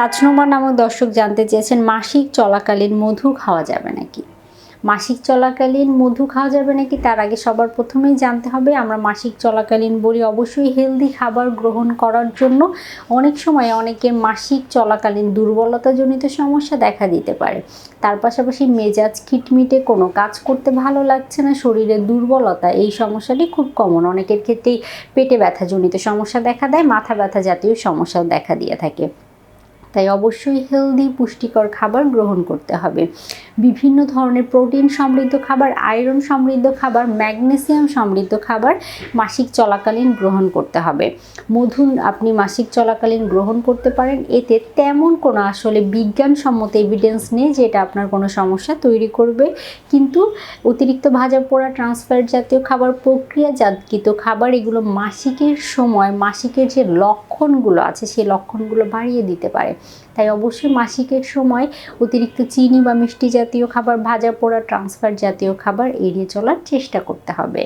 তাজনুমা নামক দর্শক জানতে চেয়েছেন, মাসিক চলাকালীন মধু খাওয়া যাবে নাকি? মাসিক চলাকালীন মধু খাওয়া যাবে নাকি? তার আগে সবার প্রথমেই জানতে হবে, আমরা মাসিক চলাকালীন বলি অবশ্যই হেলদি খাবার গ্রহণ করার জন্য। অনেক সময় অনেকের মাসিক চলাকালীন দুর্বলতাজনিত সমস্যা দেখা দিতে পারে। তার পাশাপাশি মেজাজ খিটমিটে কোনো কাজ করতে ভালো লাগছে না, শরীরে দুর্বলতা, এই সমস্যাটি খুব কমন অনেকের ক্ষেত্রেই পেটে ব্যথাজনিত সমস্যা দেখা দেয়, মাথা ব্যথা জাতীয় সমস্যাও দেখা দিয়ে থাকে। তাই অবশ্যই হেলদি পুষ্টিকর খাবার গ্রহণ করতে হবে। বিভিন্ন ধরনের প্রোটিন সমৃদ্ধ খাবার আয়রন সমৃদ্ধ খাবার ম্যাগনেসিয়াম সমৃদ্ধ খাবার মাসিক চলাকালীন গ্রহণ করতে হবে। মধু আপনি মাসিক চলাকালীন গ্রহণ করতে পারেন, এতে তেমন কোনো আসলে বিজ্ঞানসম্মত এভিডেন্স নেই যে এটা আপনার কোনো সমস্যা তৈরি করবে। কিন্তু অতিরিক্ত ভাজা পোড়া ট্রান্সফার জাতীয় খাবার, প্রক্রিয়াজাতকৃত খাবার, এগুলো মাসিকের সময়, মাসিকের যে লক্ষণগুলো আছে, সেই লক্ষণগুলো বাড়িয়ে দিতে পারে। তাই অবশ্যই মাসিকের সময় অতিরিক্ত চিনি বা মিষ্টি জাতীয় খাবার, ভাজা পোড়া, ট্রান্সফার জাতীয় খাবার এড়িয়ে চলার চেষ্টা করতে হবে।